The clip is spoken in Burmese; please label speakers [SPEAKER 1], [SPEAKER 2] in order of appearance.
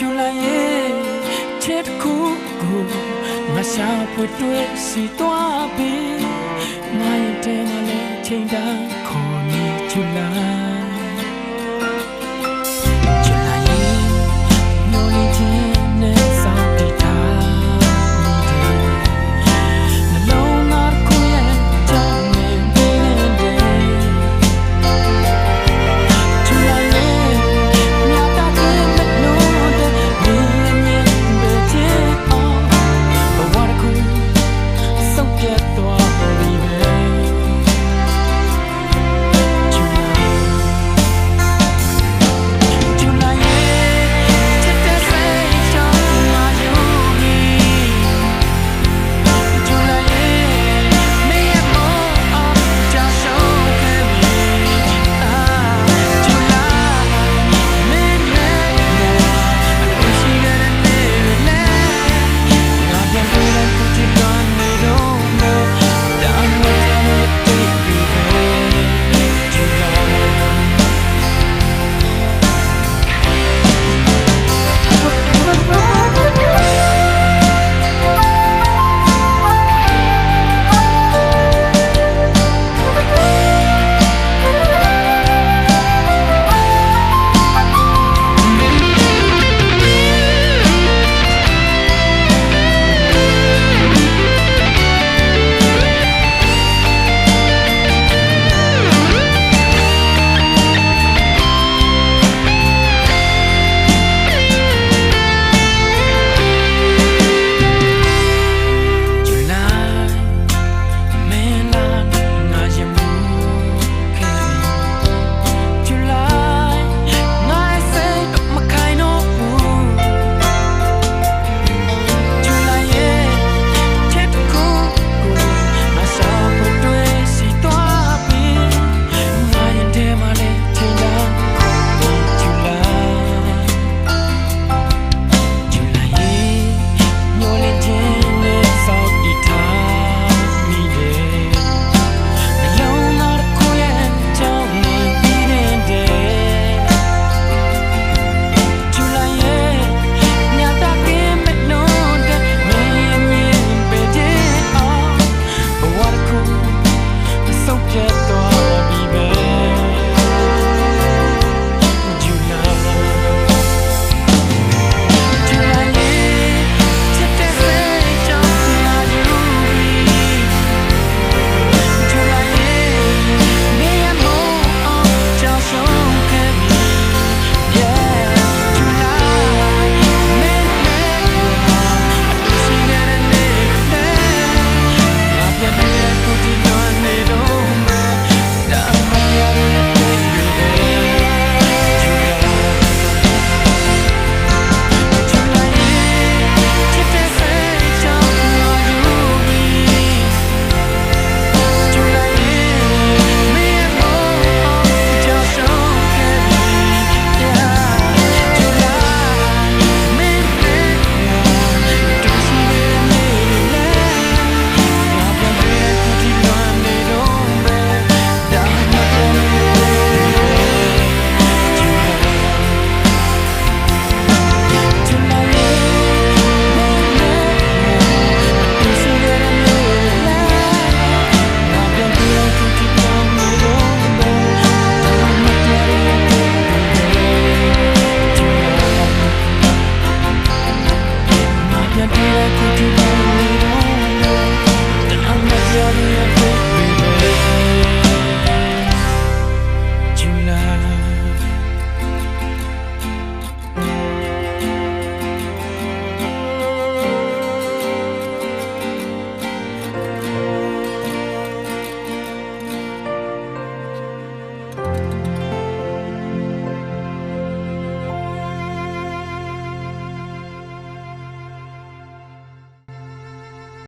[SPEAKER 1] ချူလိုက်ရဲ့ချစ်တစ်ခုကိုငါရှာဖွေတွေ့စီသွားပြီငါရင်တဲမှာလဲချိန်တာ